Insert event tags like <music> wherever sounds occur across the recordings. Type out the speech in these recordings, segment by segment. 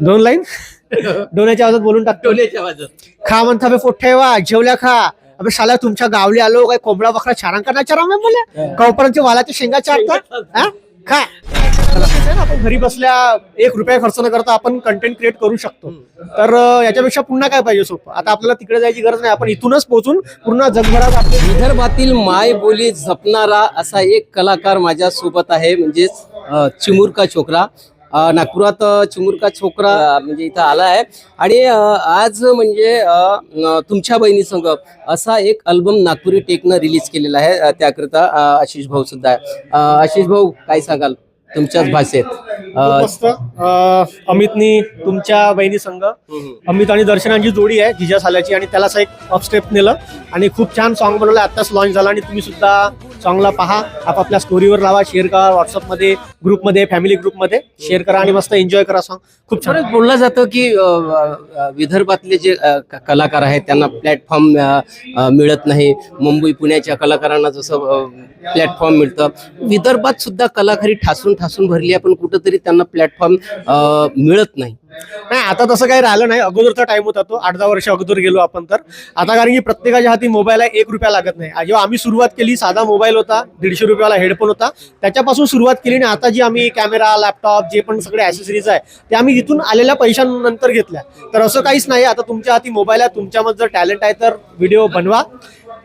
दोन लाईन? <laughs> डोण्याच्या आवाजात बोलून टाकतो. आवाजात. खा म्हणता बे पोठेवा जेवल्या खा. अबे शाला तुमच्या गावली आलो काय कोंबडा बकरा चारांका नाही चारा बोले कवपरांचे वालाचे शेंगा चारतात हा? खा. आपण घरी बसल्या एक रुपया खर्च न करता आपण कंटेंट क्रिएट करू शकतो. तर अं, याच्यापेक्षा पुन्हा काय पाहिजे सोपं? आता आपल्याला तिकडे जायची गरज नाही आपण इथूनच पोहोचून पूर्ण जगभरात आपले विदर्भातील माय बोली जपणारा असा एक कलाकार माझ्या सोबत आहे म्हणजेच अ, चिमुरका छोकरा नागपुरात चिमुरका छोकरा म्हणजे इथं आला आहे. आणि आज म्हणजे तुमच्या बहिणीसंग असा एक अल्बम नागपुरी टेकनं रिलीज केलेला आहे. त्याकरिता आशिष भाऊ सुद्धा आहे. आशिष भाऊ काय सांगाल? तुमच्याच भाषेत. अमितनी तुमच्या बहिणी संघ अमित आणि दर्शनांची जोडी आहे जिजा साल्याची. आणि त्याला असं एक अपस्टेप नेलं. आणि खूप छान सॉन्ग बनवलं. आत्ताच लॉन्च झाला आणि तुम्ही सुद्धा सॉन्गला पहा. आपापल्या स्टोरीवर लावा शेअर करा व्हॉट्सअपमध्ये ग्रुपमध्ये फॅमिली ग्रुपमध्ये शेअर करा आणि मस्त एन्जॉय करा सॉन्ग खूप छान. बोललं जातं की विदर्भातले जे क- कलाकार आहेत त्यांना प्लॅटफॉर्म मिळत नाही. मुंबई पुण्याच्या कलाकारांना जसं प्लॅटफॉर्म मिळतं. विदर्भात सुद्धा कलाकारी ठासून ठासून भरली आहे पण कुठंतरी त्यांना प्लॅटफॉर्म मिळत नाही. नाही आता तसं काही राहिलं नाही. अगोदरचा टाइम होता तो. आठ दहा वर्ष अगोदर गेलो आपण तर. आता कारण की प्रत्येकाच्या हाती मोबाईल आहे एक रुपया लागत नाही. जेव्हा आम्ही सुरुवात केली साधा मोबाईल होता दीडशे रुपयाला हेडफोन होता. त्याच्यापासून सुरुवात केली आणि आता जी आम्ही कॅमेरा लॅपटॉप जे पण सगळे ऍसेसरीज आहे ते आम्ही इथून आलेल्या पैशांनंतर घेतल्या. तर असं काहीच नाही. आता तुमच्या हाती मोबाईल आहे तुमच्यामध्ये जर टॅलेंट आहे तर व्हिडिओ बनवा.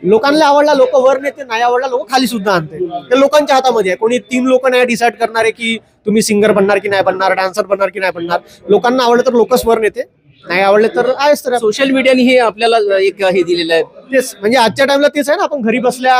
लोकांना आवडला लोक वर नेते नाही आवडला लोक खाली सुद्धा आणते. ते लोकांच्या हातामध्ये आहे. कोणी तीन लोक नाही डिसाईड करणारे की तुम्ही सिंगर बनणार की नाही बनणार डान्सर बनणार की नाही बनणार. लोकांना आवडलं तर लोकच वर नेते. नाही आवडले तर आहेच तर. सोशल मीडियाने हे आपल्याला एक हे दिलेलं आहे. तेच म्हणजे आजच्या टाइमला तेच आहे ना आपण घरी बसल्या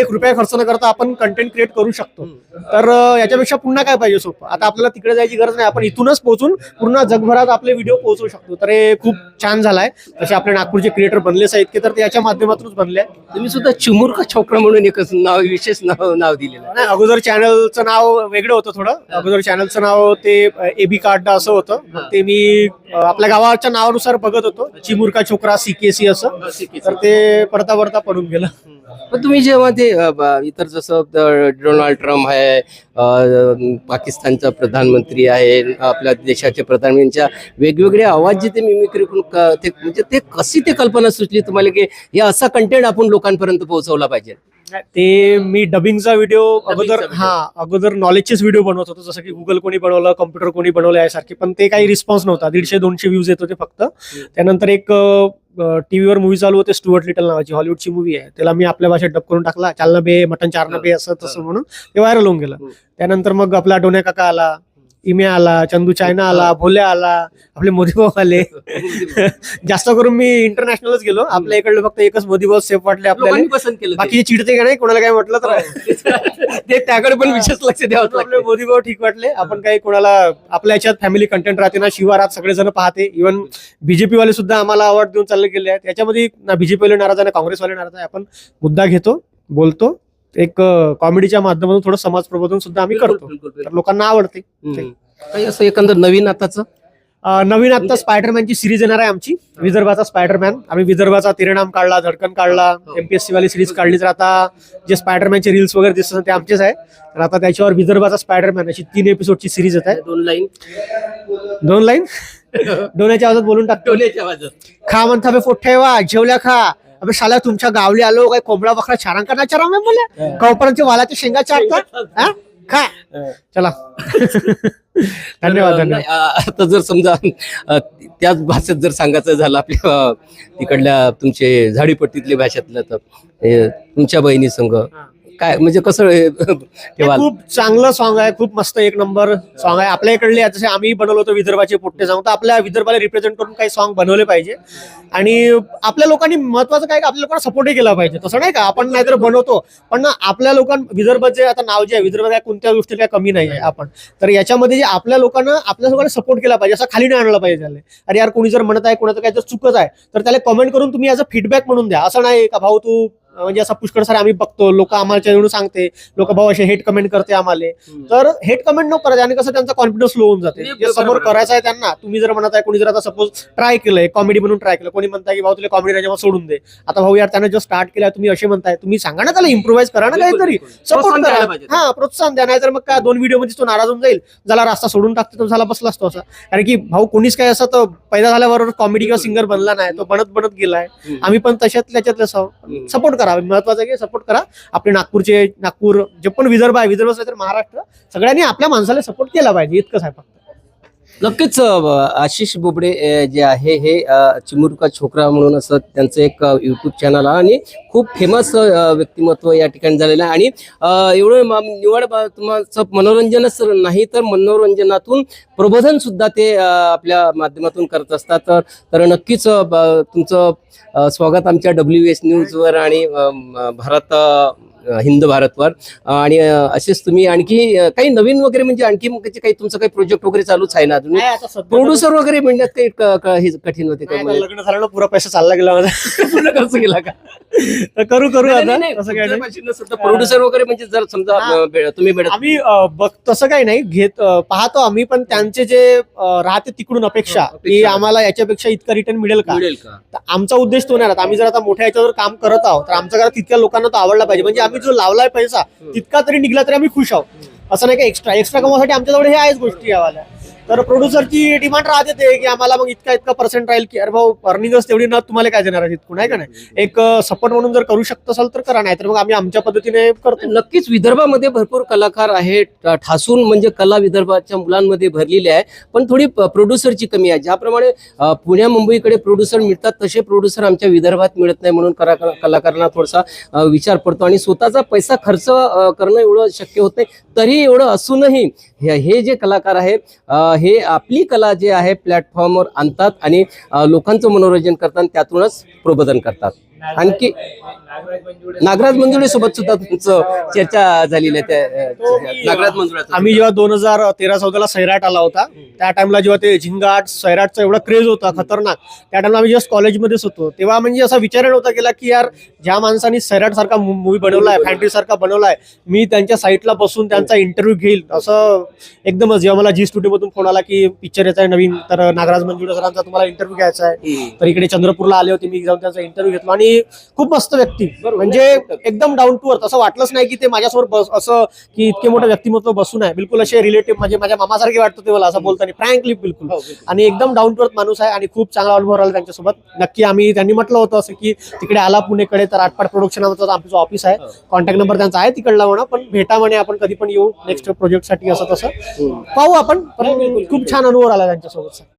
एक रुपया खर्च न करता आपण कंटेंट क्रिएट करू शकतो. तर याच्यापेक्षा पुन्हा काय पाहिजे सोपं? आता आपल्याला तिकडे जायची गरज नाही आपण इथूनच पोहोचून पूर्ण जगभरात आपले व्हिडिओ पोहोचवू शकतो. तर हे खूप छान झालाय. तसे आपले नागपूरचे क्रिएटर बनलेच आहेत की तर ते याच्या माध्यमातूनच बनले. तुम्ही सुद्धा चिमुरका छोकरा म्हणून एकच नाव विशेष नाव नाव दिलेलं आहे. नाही अगोदर चॅनलचं नाव वेगळं होतं थोडं. अगोदर चॅनलचं नाव ते एबी कार्ड असं होतं. ते मी आपल्या गावाच्या नावानुसार बघत होतो. चिमुरका छोकरा सीकेसी असं. तर ते पडता पडता पडून गेलं. पण तुम्ही जेव्हा ते इतर जसं डोनाल्ड ट्रम्प आहे पाकिस्तानचा प्रधानमंत्री आहे आपल्या देशाचे प्रधानमंत्र्यांच्या वेगवेगळे आवाज जे ते मिमिक्री करून ते म्हणजे ते कशी ते कल्पना सुचली तुम्हाला की हे असा कंटेंट आपण लोकांपर्यंत पोहोचवला पाहिजे? ते मी डबिंगचा व्हिडिओ अगोदर. हा अगोदर नॉलेजचेच व्हिडिओ बनवत होतो जसं की गुगल कोणी बनवलं कम्प्युटर कोणी बनवलं यासारखे पण ते काही रिस्पॉन्स नव्हता. दीडशे दोनशे व्ह्यूज येत होते फक्त. त्यानंतर एक टीव्हीवर मूवी चालू होते स्टुअर्ट लिटल नावाची हॉलिवूडची मूवी आहे. त्याला मी आपल्या भाषेत डब करून टाकला चालना बे मटन चारणा बे असं तसं म्हणून ते व्हायरल होऊन गेलं. त्यानंतर मग आपला डोन्या काका आला. इम्या आला चंदू चायना आला भोल्या आला आपले मोदी भाऊ आले. <laughs> जास्त करून मी इंटरनॅशनलच गेलो. आपल्या इकडलं फक्त एकच मोदी भाऊ सेफ वाटले आपल्याला. पसंत केलं ते. बाकीचे चिडते का नाही कोणाला काय म्हटलं तर <laughs> ते त्याकडे पण विशेष लक्ष द्यावं आपले मोदी भाऊ ठीक वाटले. आपण काही कोणाला आपल्या याच्यात फॅमिली कंटेंट राहते ना शिवारात सगळेजण पाहते. इव्हन बीजेपी वाले सुद्धा आम्हाला अवॉर्ड देऊन चालले गेले आहेत. याच्यामध्ये ना बीजेपी वाले नाराज आहे ना काँग्रेसवाले नाराज आहे. आपण मुद्दा घेतो बोलतो. एक कॉमेडीच्या माध्यमातून थोडं समाज प्रबोधन सुद्धा आम्ही करतो. तर लोकांना आवडते. काही असं एकंदर नवीन आताचं? नवीन आता स्पायडरमॅनची सिरीज येणार आहे आमची. विदर्भाचा स्पायडरमॅन. आम्ही विदर्भाचा तिरणाम काढला धडकन काढला. एमपीएससी वाली सिरीज काढली. तर आता जे स्पायडरमॅनचे रील्स वगैरे दिसतात ते आमचेच आहे. तर आता त्याच्यावर विदर्भाचा स्पायडरमॅन अशी तीन एपिसोडची सिरीज येत आहे. दोन लाईन. दोन लाईन? <laughs> डोण्याच्या आवाजात बोलून टाकतो टोलेच्या आवाजात. खा म्हणता बे पोठेवा जेवल्या खा. अबे शाला तुमच्या गावली आलो काय कोंबडा बकरा चारांका नाही चारा बोले कवपरांचे वालाचे शेंगा चारतात? हा? खा. चला. <laughs> धन्यवाद धन्यवाद. आता जर समजा त्याच भाषेत जर सांगायचं झालं आपल्या तिकडल्या तुमचे झाडीपट्टीतल्या भाषेतलं तर तुमच्या बहिणी संघ काय म्हणजे कसं हे, ठेवाल? खूप चांगलं सॉन्ग आहे खूप मस्त एक नंबर सॉन्ग आहे. आपल्या इकडले जसे आम्ही बनवलं होतं विदर्भाचे पोट्टे सॉन्ग तर आपल्या विदर्भाला रिप्रेझेंट करून काही सॉन्ग बनवले पाहिजे. आणि आपल्या लोकांनी महत्वाचं काय की? आपल्या लोकांना सपोर्टही केला पाहिजे. तसं नाही का? आपण नाहीतर बनवतो. पण ना आपल्या लोकां विदर्भाचे आता नाव जे आहे विदर्भ काय कोणत्या गोष्टी काय कमी नाही आहे आपण. तर याच्यामध्ये जे आपल्या लोकांना आपल्या लोकांना सपोर्ट केला पाहिजे असं खाली नाही आणलं पाहिजे त्याला. अरे यार कोणी जर म्हणत आहे कोणाचं काय जर चुकत आहे तर त्याला कमेंट करून तुम्ही याचा फीडबॅक म्हणून द्या. असं नाही का भाऊ तू म्हणजे असा पुष्कळ सारे आम्ही बघतो लोक आम्हाला येऊन सांगते लोक भाऊ असे हेट कमेंट करते आम्हाला. तर हेट कमेंट नको करायचे आणि कसं त्यांचा कॉन्फिडन्स लो होऊन जाते. नाही, जे समोर. करायचं आहे त्यांना तुम्ही जर म्हणत आहे कोणी जर आता सपोज ट्राय केलंय कॉमेडी म्हणून ट्राय केलं कोणी म्हणताय की भाऊ तुला कॉमेडी त्याच्यामध्ये सोडून दे. आता भाऊ यार त्यानं जो स्टार्ट केलाय तुम्ही असे म्हणताय तुम्ही सांगा ना त्याला इम्प्रोव्हाइज करा ना काहीतरी. सपोर्ट करा. हा प्रोत्साहन द्या नाहीतर मग काय दोन व्हिडिओमध्ये तो नाराज होऊन जाईल. ज्याला रास्ता सोडून टाकतो तो झाला बसला असतो असा. कारण की भाऊ कोणीच काय असं तर पैदा झाल्याबरोबर कॉमेडी किंवा सिंगर बनला नाही तो बनत बनत गेलाय. आम्ही पण तशात त्याच्यात हम्म. सपोर्ट करा. महत्वाचं आहे की सपोर्ट करा. आपले नागपूरचे नागपूर जे पण विदर्भ आहे विदर्भ असेल तर महाराष्ट्र सगळ्यांनी आपल्या माणसाला सपोर्ट केला पाहिजे. इतकंच आहे फक्त. नक्कीच आशिष बोबडे जे आहे हे चिमुरका छोकरा म्हणून असं त्यांचं एक युट्यूब चॅनल आहे आणि खूप फेमस व्यक्तिमत्व या ठिकाणी झालेलं आहे. आणि एवढं निवड ब- तुमचं मनोरंजनच नाही तर मनोरंजनातून प्रबोधन सुद्धा ते आपल्या माध्यमातून करत असतात. तर तर नक्कीच तुमचं स्वागत आमच्या डब्ल्यू एस न्यूजवर आणि भारत हिंद भारतवर. आणि असेच तुम्ही आणखी काही नवीन वगैरे म्हणजे आणखी काही तुमचं काही प्रोजेक्ट वगैरे चालूच आहे ना सध्या प्रोड्युसर वगैरे म्हणण्यात काही हे कठीण होते आता लग्न झालं पुरा पैसा चालला गेला माझा. <laughs> खर्च केला का? करू करू आता प्रोड्युसर वगैरे म्हणजे जर समजा तुम्ही आम्ही तसं काही नाही घेत पाहतो आम्ही पण त्यांचे जे राहते तिकडून अपेक्षा की. आम्हाला याच्यापेक्षा इतका रिटर्न मिळेल का? आमचा उद्देश तो नाही आम्ही जर आता मोठ्या याच्यावर काम करत आहोत तर आमच्या घरात तितक्या लोकांना तो आवडला पाहिजे. म्हणजे आम्ही जो लावलाय पैसा तितका तरी निघला तरी आम्ही खुश आहोत. असं नाही का एक्स्ट्रा एक्स्ट्रा कमवण्यासाठी आमच्याजवळ हे आहेच गोष्टी यावाल्या. तर प्रोड्युसरची डिमांड राहते ते की आम्हाला मग इतका इतका पर्सेंट राहील की अरे भाऊ अर्निंगच तेवढी ना तुम्हाला काय देणार आहे तिथून आहे का नाही? एक सपोर्ट म्हणून जर करू शकत असाल तर करा नाही तर मग आम्ही आमच्या पद्धतीने करतो. नक्कीच विदर्भामध्ये भरपूर कलाकार आहेत ठासून म्हणजे कला विदर्भाच्या मुलांमध्ये भरलेली आहे. पण थोडी प्रोड्युसरची कमी आहे. ज्याप्रमाणे पुण्या मुंबईकडे प्रोड्युसर मिळतात तसे प्रोड्युसर आमच्या विदर्भात मिळत नाही म्हणून करा कलाकारांना थोडासा विचार पडतो. आणि स्वतःचा पैसा खर्च करणं एवढं शक्य होत नाही. तरी एवढं असूनही हे जे कलाकार आहे अ, हे आपली कला जे आहे प्लॅटफॉर्मवर आणतात आणि लोकांचं मनोरंजन करतात आणि त्यातूनच प्रबोधन करतात. आणखी नागराज मंजुळे सोबत सुद्धा तुमचं चर्चा झालेली आहे त्या नागराज मंजुळाचं आम्ही जेव्हा दोन हजार तेरा चौदाला सैराट आला होता त्या टाइमला जेव्हा ते झिंगाट सैराटचा एवढा क्रेज होता खतरनाक. त्या टाइमला आम्ही जस्ट कॉलेजमध्येच होतो तेव्हा म्हणजे असा विचार नव्हता केला की यार ज्या माणसाने सैराट सारखा मूवी बनवलाय फॅन्ट्री सारखा बनवलाय मी त्यांच्या साईटला बसून त्यांचा इंटरव्ह्यू घेईल. असं एकदमच जेव्हा मला जी स्टुडिओ मधून फोन आला की पिक्चर येत आहे नवीन तर नागराज मंजुळे सरांचा तुम्हाला इंटरव्ह्यू घ्यायचा आहे. तर इकडे चंद्रपूरला आले होते मी जाऊन त्यांचा इंटरव्ह्यू घेतला. आणि खूप मस्त व्यक्ती. म्हणजे एकदम डाऊन टू अर्थ असं वाटलंच नाही की ते माझ्यासमोर बस असं की इतके मोठं व्यक्तिमत्व बसून आहे बिलकुल असे रिलेटिव्ह म्हणजे माझ्या मामासारखे वाटतं ते मला असं बोलताना. फ्रँकली बिलकुल. हो, आणि एकदम डाऊन टू अर्थ माणूस आहे आणि खूप चांगला अनुभव राहिला त्यांच्यासोबत. नक्की आम्ही त्यांनी म्हटलं होतं असं की तिकडे आला पुणेकडे तर आटपाट प्रोडक्शन आमचं ऑफिस आहे. हो. कॉन्टॅक्ट नंबर त्यांचा आहे तिकडला म्हणा पण भेटा म्हणे आपण कधी पण येऊ. नेक्स्ट प्रोजेक्टसाठी असं तसं. पाहू आपण. पण खूप छान अनुभव आला त्यांच्यासोबत